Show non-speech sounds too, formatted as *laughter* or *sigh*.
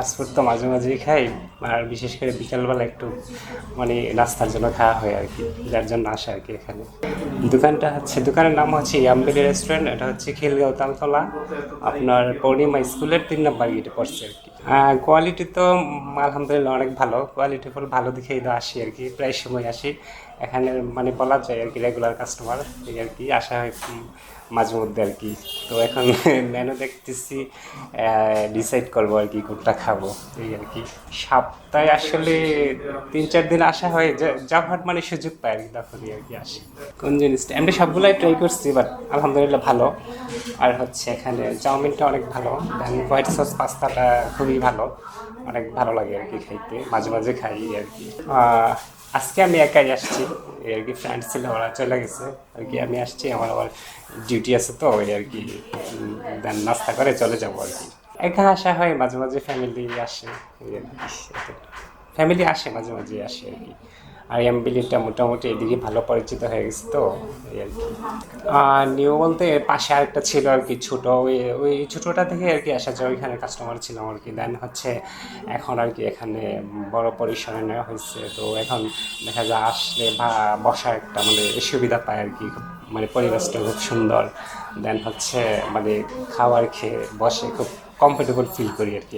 Fast food তো মাঝে মাঝেই খাই আর বিশেষ করে বিকালবেলা একটু মানে নাস্তার জন্য খাওয়া হয় আর কি যার জন্য আসা আর কি এখানে। দোকানটা হচ্ছে দোকানের নাম হচ্ছে ইয়াম্বেলি রেস্টুরেন্ট এটা হচ্ছে খিলগাঁও তালতলা। আপনার পূর্ণিমা স্কুলের তিন নম্বর গেটে পড়ছে আর কি। কোয়ালিটি তো উম, আলহামদুলিল্লাহ অনেক ভালো কোয়ালিটি ফুল ভালো দেখেই তো আসি আর কি প্রায় সময় আসি। এখানে মানে বলা যায় আর কি রেগুলার কাস্টমার এই আর কি আসা হয় মাঝে মধ্যে আর কি। তো এখন *laughs* মেনু দেখতেছি ডিসাইড করব আর কি কোনটা এই আর কি। সপ্তাহে আসলে তিন চার দিন আসা হয়, যা- যখন মানে সুযোগ পাই আর কি তখনই আর কি আসি। কোন জিনিসটা এমনি সবগুলাই ট্রাই করছি বাট আলহামদুলিল্লাহ ভালো। আর হচ্ছে এখানে চাউমিনটা অনেক ভালো। দেন হোয়াইট সস পাস্তাটা খুবই ভালো। অনেক ভালো লাগে আর কি খাইতে। মাঝে মাঝে খাই আর কি। আজকে আমি একাই আসছি। আর কি ফ্রেন্ড ছিল, ওরা চলে গেছে। আর কি আমি আসছি, আমার আবার ডিউটি আছে তো, ওই আর কি দেন নাস্তা করে চলে যাব আর কি। একা আসা হয় মাঝে মাঝে ফ্যামিলি আসে ফ্যামিলি আসে। মাঝে মাঝে আসে আর কি। আর এমবিলিটা মোটামুটি এদিকে ভালো পরিচিত হয়ে গেছে তো আর কি। আর নিউ বলতে পাশে আরেকটা ছিল আর কি, ছোট, ওই ওই ছোটোটা থেকে আর কি আসা যায়, ওইখানে কাস্টমার ছিলাম আর কি। দেন হচ্ছে এখন আর কি এখানে বড় পরিসরে নেওয়া হয়েছে। তো এখন দেখা যায় আসলে বা, বসার একটা মানে সুবিধা পায় আর কি। মানে পরিবেশটা খুব সুন্দর। দেন হচ্ছে মানে খাবার খেয়ে বসে খুব কমফোর্টেবল ফিল করি আর কি।